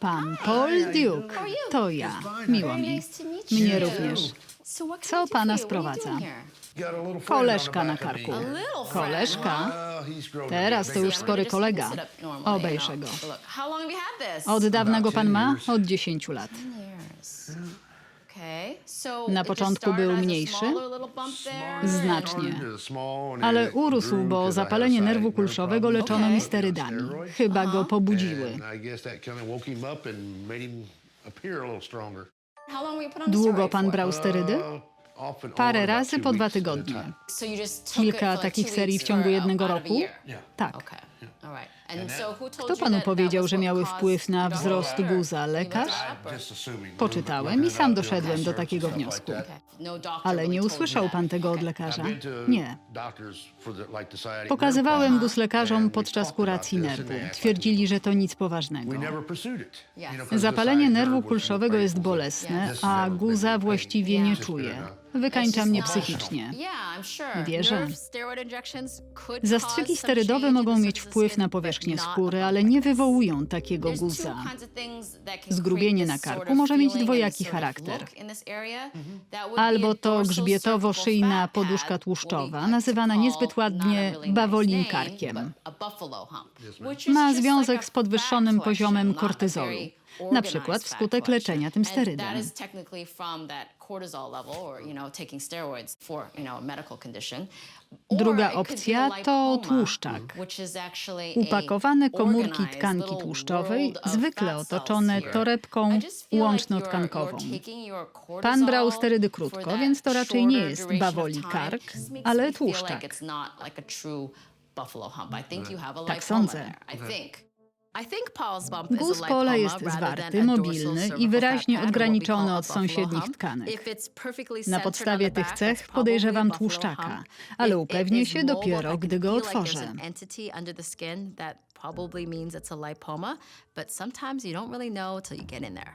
Pan Paul Duke. To ja. Miło mi. Mnie również. Co pana sprowadza? Koleżka na karku. Koleżka? Teraz to już spory kolega. Obejrzę go. Od dawna go pan ma? Od 10 lat. Na początku był mniejszy? Znacznie. Ale urósł, bo zapalenie nerwu kulszowego leczono mi sterydami. Chyba go pobudziły. Długo pan brał sterydy? Parę razy po dwa tygodnie. Kilka takich serii w ciągu jednego roku? Tak. Kto panu powiedział, że miały wpływ na wzrost guza? Lekarz? Poczytałem i sam doszedłem do takiego wniosku. Ale nie usłyszał pan tego od lekarza? Nie. Pokazywałem guz lekarzom podczas kuracji nerwu. Twierdzili, że to nic poważnego. Zapalenie nerwu kulszowego jest bolesne, a guza właściwie nie czuje. Wykańcza mnie psychicznie. Wierzę. Zastrzyki sterydowe mogą mieć wpływ na powierzchnię skóry, ale nie wywołują takiego guza. Zgrubienie na karku może mieć dwojaki charakter. Albo to grzbietowo-szyjna poduszka tłuszczowa, nazywana niezbyt ładnie bawolinkarkiem. Ma związek z podwyższonym poziomem kortyzolu, na przykład wskutek leczenia tym sterydem. Druga opcja to tłuszczak. Upakowane komórki tkanki tłuszczowej, zwykle otoczone torebką łączno-tkankową. Pan brał sterydy krótko, więc to raczej nie jest bawoli kark, ale tłuszczak. Tak sądzę. Guz pola jest zwarty, mobilny i wyraźnie odgraniczony od sąsiednich tkanek. Na podstawie tych cech podejrzewam tłuszczaka, ale upewnię się dopiero, gdy go otworzę. Probably means it's a lipoma, but sometimes you don't really know till you get in there.